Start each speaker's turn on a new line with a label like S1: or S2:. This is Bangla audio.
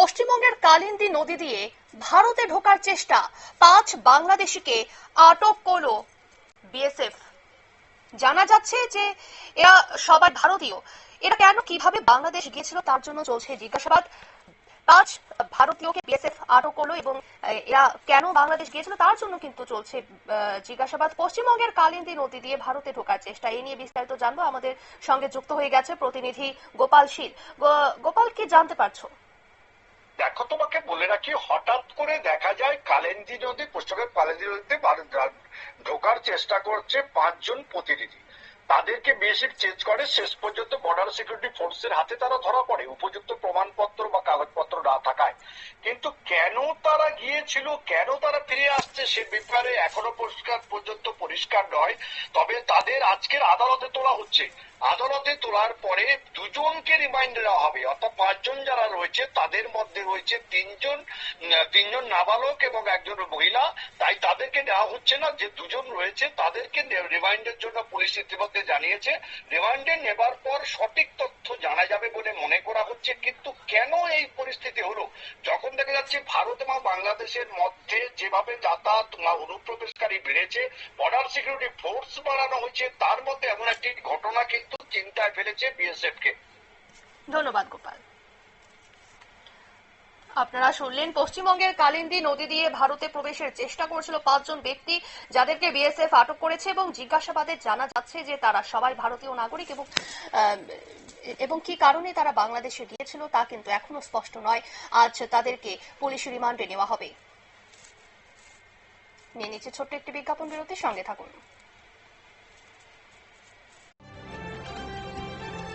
S1: পশ্চিমবঙ্গের কালিন্দী নদী দিয়ে ভারতে ঢোকার চেষ্টা পাঁচ বাংলাদেশিকে আটক করল বিএসএফ। জানা যাচ্ছে যে এরা সবাই ভারতীয়। এরা কেন, কীভাবে বাংলাদেশ গিয়েছিল তার জন্য চলছে জিজ্ঞাসাবাদ। পাঁচ ভারতীয়কে বিএসএফ আটক করল এবং এরা কেন বাংলাদেশ গিয়েছিল তার জন্য কিন্তু চলছে জিজ্ঞাসাবাদ। পশ্চিমবঙ্গের কালিন্দী নদী দিয়ে ভারতে ঢোকার চেষ্টা এই নিয়ে বিস্তারিত জানব। আমাদের সঙ্গে যুক্ত হয়ে গেছে প্রতিনিধি গোপাল শীল। গোপাল, কি জানতে পারছ?
S2: দেখো, তোমাকে বলে রাখি, হঠাৎ করে দেখা যায় কালেন্দি নদী পশ্চিমবঙ্গের কালেন্দি নদীতে ঢোকার চেষ্টা করছে পাঁচজন প্রতিনিধি। তাদেরকে বিএসএফ চেঞ্জ করে, শেষ পর্যন্ত বর্ডার সিকিউরিটি ফোর্সের হাতে তারা ধরা পড়ে। উপযুক্ত প্রমাণপত্র কিন্তু কেন তারা গিয়েছিল, কেন তারা ফিরে আসছে সে ব্যাপারে এখনও পরিষ্কার পর্যন্ত পরিষ্কার নয়। তবে তাদের আজকের আদালতে তোলা হচ্ছে। আদালতে তোলার পরে দুজনকে রিমাইন্ড দেওয়া হবে। অর্থাৎ পাঁচজন যারা রয়েছে, তাদের মধ্যে রয়েছে তিনজন তিনজন নাবালক এবং একজন মহিলা। তাই তাদেরকে দেওয়া হচ্ছে না যে দুজন রয়েছে, তাদেরকে রিমাইন্ডের জন্য পুলিশ ইতিমধ্যে জানিয়েছে। রিমাইন্ডে নেবার পর সঠিক তথ্য জানা যাবে বলে হচ্ছে, কিন্তু কেন এই পরিস্থিতি হলো? যখন দেখা যাচ্ছে ভারত এবং বাংলাদেশের মধ্যে যেভাবে যাতায়াত বা অনুপ্রবেশকারী বেড়েছে বর্ডার সিকিউরিটি ফোর্স বাড়ানো হয়েছে, তার মধ্যে এমন একটি ঘটনা কিন্তু চিন্তায় ফেলেছে বিএসএফ কে।
S1: ধন্যবাদ, গোপাল। আপনারা শুনলেন, পশ্চিমবঙ্গের কালিন্দী নদী দিয়ে ভারতে প্রবেশের চেষ্টা করেছিল পাঁচজন ব্যক্তি, যাদেরকে বিএসএফ আটক করেছে এবং জিজ্ঞাসাবাদে জানা যাচ্ছে যে তারা সবাই ভারতীয় নাগরিক এবং এবং কি কারণে তারা বাংলাদেশে গিয়েছিল তা কিন্তু এখনও স্পষ্ট নয়। আজ তাদেরকে পুলিশ রিমান্ডে নেওয়া হবে। নিয়ে নিচ্ছে ছোট্ট একটি বিজ্ঞাপন বিরতির সঙ্গে থাকুন।